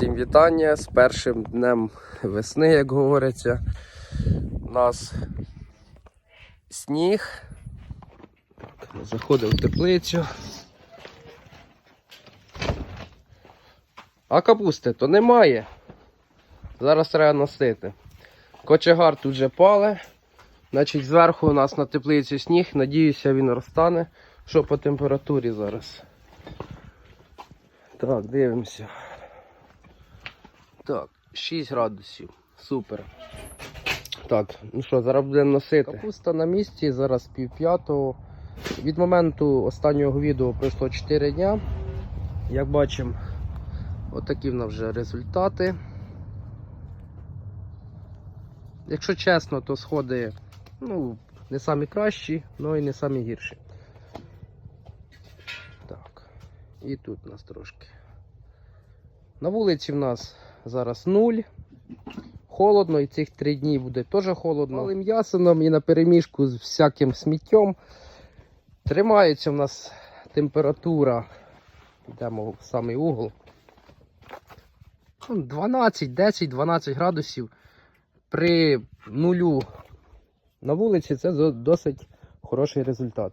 Всім вітання з першим днем весни, як говориться. У нас сніг. Заходив в теплицю. А капусти то немає. Зараз треба носити. Кочегар тут вже пале. Значить, зверху у нас на теплиці сніг. Надіюся, він розтане. Що по температурі зараз? Так, дивимося. Так, 6 градусів. Супер. Так, ну що, зараз будемо носити. Капуста на місці, зараз пів п'ятого. Від моменту останнього відео пройшло 4 дня. Як бачимо, отакі в нас вже результати. Якщо чесно, то сходи ну, не самі кращі, але і не самі гірші. Так, і тут у нас трошки. На вулиці в нас зараз нуль. Холодно, і цих три дні буде теж холодно. Малим ясеном і на переміжку з всяким сміттям. Тримається в нас температура. Йдемо в самий угол. 12, 10, 12 градусів. При нулю на вулиці це досить хороший результат.